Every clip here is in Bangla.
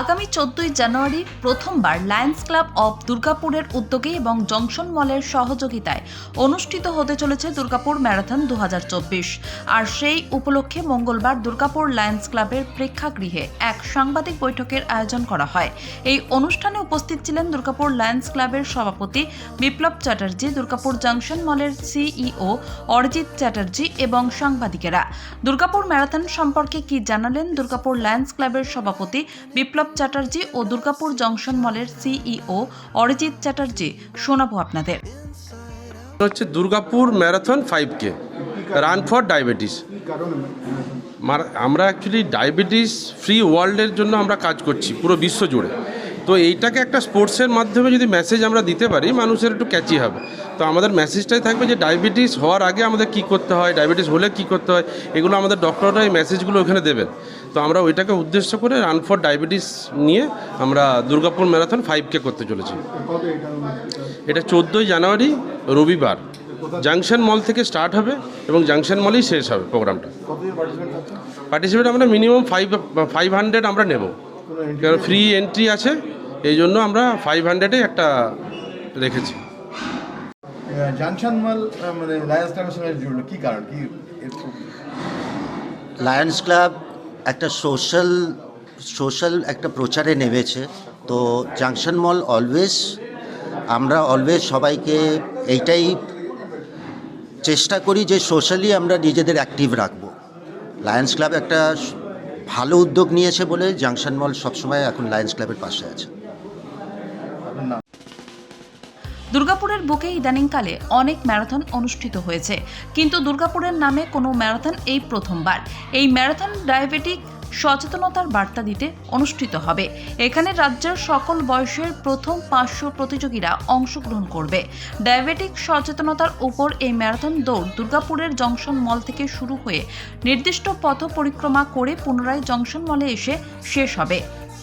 আগামী চোদ্দই জানুয়ারি প্রথমবার লায়ন্স ক্লাব অফ দুর্গাপুরের উদ্যোগে এবং জংশন মলের সহযোগিতায় অনুষ্ঠিত হতে চলেছে দুর্গাপুর ম্যারাথন দু হাজার চব্বিশ। আর সেই উপলক্ষে মঙ্গলবার দুর্গাপুর লায়ন্স ক্লাবের প্রেক্ষাগৃহে এক সাংবাদিক বৈঠকের আয়োজন করা হয়। এই অনুষ্ঠানে উপস্থিত ছিলেন দুর্গাপুর লায়ন্স ক্লাবের সভাপতি বিপ্লব চ্যাটার্জি, দুর্গাপুর জংশন মলের সিইও অরিজিৎ চ্যাটার্জি এবং সাংবাদিকেরা। দুর্গাপুর ম্যারাথন সম্পর্কে কি জানালেন দুর্গাপুর লায়ন্স ক্লাবের সভাপতি বিপ্লব চ্যাটার্জি ও দুর্গাপুর জংশন মলের সিইও অরিজিৎ চ্যাটার্জি, শোনাবো আপনাদের। হচ্ছে Durgapur marathon five K, run for diabetes. আমরা অ্যাকচুয়ালি ডায়াবেটিস ফ্রি ওয়ার্ল্ডের জন্য আমরা কাজ করছি, পুরো বিশ্ব জুড়ে। তো এইটাকে একটা স্পোর্টসের মাধ্যমে যদি মেসেজ আমরা দিতে পারি, মানুষের একটু ক্যাচি হবে। তো আমাদের মেসেজটাই থাকবে যে ডায়াবেটিস হওয়ার আগে আমাদের কী করতে হয় ডায়াবেটিস হলে কী করতে হয়, এগুলো আমাদের ডক্টররা এই মেসেজগুলো ওখানে দেবেন। তো আমরা ওইটাকে উদ্দেশ্য করে রান ফর ডায়াবেটিস নিয়ে আমরা দুর্গাপুর ম্যারাথন ফাইভ কে করতে চলেছি। এটা চোদ্দোই জানুয়ারি, রবিবার। জাংশন মল থেকে স্টার্ট হবে এবং জাংশন মলেই শেষ হবে প্রোগ্রামটা পার্টিসিপেট আমরা মিনিমাম ফাইভ ফাইভ হান্ড্রেড আমরা নেব। কারণ ফ্রি এন্ট্রি আছে। এই জন্য আমরা ফাইভ হান্ড্রেডে একটা রেখেছি। জাংশন মাল মানে লায়ন্স ক্লাবের সঙ্গে জুড়লো কি কারণ? কি লায়ন্স ক্লাব একটা সোশ্যাল সোশ্যাল একটা প্রচারে নেমেছে। তো জাংশন মল অলওয়েজ আমরা অলওয়েজ সবাইকে এইটাই চেষ্টা করি যে সোশ্যালি আমরা নিজেদের অ্যাক্টিভ রাখব। লায়ন্স ক্লাব একটা ভালো উদ্যোগ নিয়েছে বলে জাংশন মল সবসময় এখন লায়ন্স ক্লাবের পাশে আছে। দুর্গাপুরের বুকে ইদানিংকালে অনেক ম্যারাথন অনুষ্ঠিত হয়েছে। কিন্তু দুর্গাপুরের নামে কোনো ম্যারাথন এই প্রথমবার। এই ম্যারাথন ডায়াবেটিক সচেতনতার বার্তা দিতে অনুষ্ঠিত হবে। এখানে রাজ্যের সকল বয়সের প্রথম পাঁচশো প্রতিযোগীরা অংশগ্রহণ করবে। ডায়াবেটিক সচেতনতার উপর এই ম্যারাথন দৌড় দুর্গাপুরের জংশন মল থেকে শুরু হয়ে নির্দিষ্ট পথ পরিক্রমা করে পুনরায় জংশন মলে এসে শেষ হবে।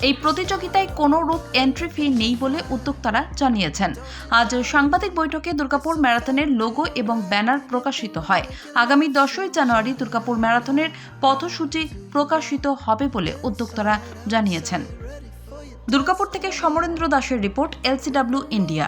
এই প্রতিযোগিতায় কোনো রূপ এন্ট্রি ফি নেই বলে উদ্যোক্তারা জানিয়েছেন। আজ সাংবাদিক বৈঠকে দুর্গাপুর ম্যারাথনের লোগো এবং ব্যানার প্রকাশিত হয়। আগামী দশই জানুয়ারি দুর্গাপুর ম্যারাথনের পথসূচি প্রকাশিত হবে বলে উদ্যোক্তারা জানিয়েছেন। দুর্গাপুর থেকে সমরেন্দ্র দাসের report, LCW India.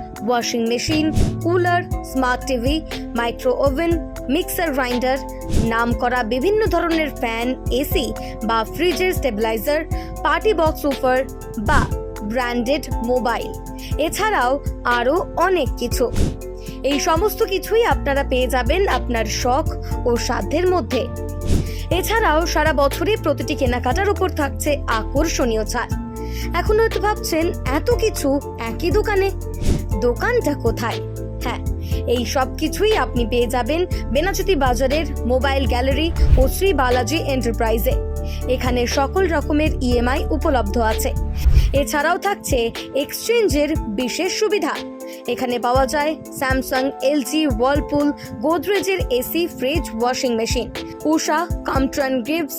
washing machine cooler smart TV micro oven mixer grinder নাম করা বিভিন্ন ধরনের ফ্যান এসি বা ফ্রিজের স্টেবিলাইজার পার্টি বক্স উফার বা ব্র্যান্ডেড মোবাইল এছাড়াও আরও অনেক কিছু। এই সমস্ত কিছুই আপনারা পেয়ে যাবেন আপনার শখ ও সাধ্যের মধ্যে। এছাড়াও সারা বছরই প্রতিটি কেনাকাটার উপর থাকছে আকর্ষণীয় ছাড়। এখন হয়তো ভাবছেন, এত কিছু একই দোকানে? দোকানটা কোথায়? হ্যাঁ এই সব কিছুই আপনি পেয়ে যাবেন বেনাচুতি বাজারের মোবাইল গ্যালারি ও শ্রী বালাজি এন্টারপ্রাইজে। এখানে সকল রকমের ইএমআই উপলব্ধ আছে। এছাড়াও থাকছে এক্সচেঞ্জের বিশেষ সুবিধা। এখানে পাওয়া যায় Samsung, LG Whirlpool গোদরেজের AC, fridge, washing machine, Usha, Crompton Greaves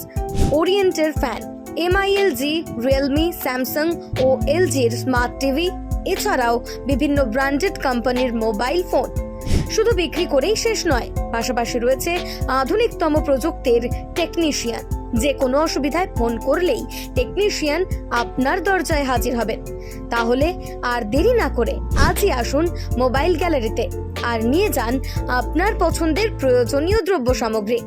ওরিয়েন্টের fan, MI LG, Realme, Samsung ও এলজির স্মার্ট টিভি এছাড়াও বিভিন্ন ব্র্যান্ডেড কোম্পানির মোবাইল ফোন। শুধু বিক্রি করেই শেষ নয়, পাশাপাশি রয়েছে আধুনিকতম প্রযুক্তির টেকনিশিয়ান যে কোনো অসুবিধায় ফোন করলেই টেকনিশিয়ান আপনার দরজায় হাজির হবেন। তাহলে আর দেরি না করে আজই আসুন মোবাইল গ্যালারিতে আর নিয়ে যান আপনার পছন্দের প্রয়োজনীয় দ্রব্য সামগ্রী।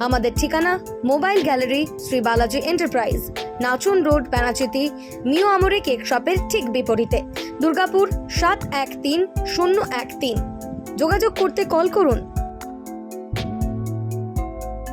আমাদের ঠিকানা mobile gallery Shri Balaji enterprise. Nachan road Benachity Mio Amore cake শপের ঠিক বিপরীতে। দুর্গাপুর সাত এক তিন শূন্য এক তিন। যোগাযোগ করতে কল করুন।